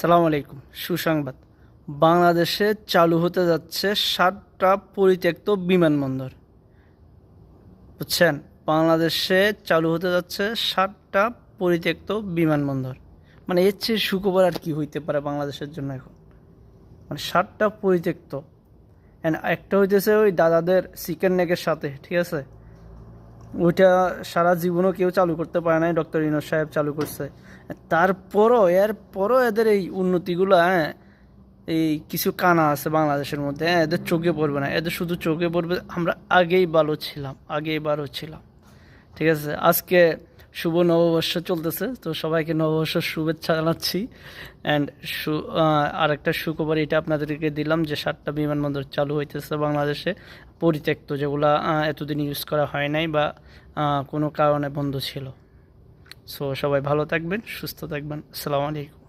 সালাম আলাইকুম, সুসংবাদ। বাংলাদেশে চালু হতে যাচ্ছে সাতটা পরিত্যক্ত বিমানবন্দর। বুঝছেন? বাংলাদেশে চালু হতে যাচ্ছে সাতটা পরিত্যক্ত বিমানবন্দর। মানে এর চেয়ে সুখবর আর কি হইতে পারে বাংলাদেশের জন্য এখন? মানে সাতটা পরিত্যক্ত। অ্যান্ড একটা হইতেছে ওই দাদাদের চিকেন নেকের সাথে, ঠিক আছে? ওইটা সারা জীবনও কেউ চালু করতে পারে নাই, ডক্টর ইনোর সাহেব চালু করছে। তারপরও, এরপরও এদের এই উন্নতিগুলো হ্যাঁ এই কিছু কানা আছে বাংলাদেশের মধ্যে হ্যাঁ এদের চোখে পড়বে না। এদের শুধু চোখে পড়বে, আমরা আগেই ভালো ছিলাম, আগেই ভালো ছিলাম। ঠিক আছে? আজকে শুভ নববর্ষ চলতেছে। তো সবাইকে নববর্ষ শুভেচ্ছা জানাচ্ছি। অ্যান্ড সু আরেকটা সুখবর এটা আপনাদেরকে দিলাম যে সাতটা বিমানবন্দর চালু হইতেছে বাংলাদেশে। পরিত্যক্ত যেগুলো এতদিন ইউজ করা হয় নাই বা কোনো কারণে বন্ধ ছিল। সো সবাই ভালো থাকবেন, সুস্থ থাকবেন। আসসালামু আলাইকুম।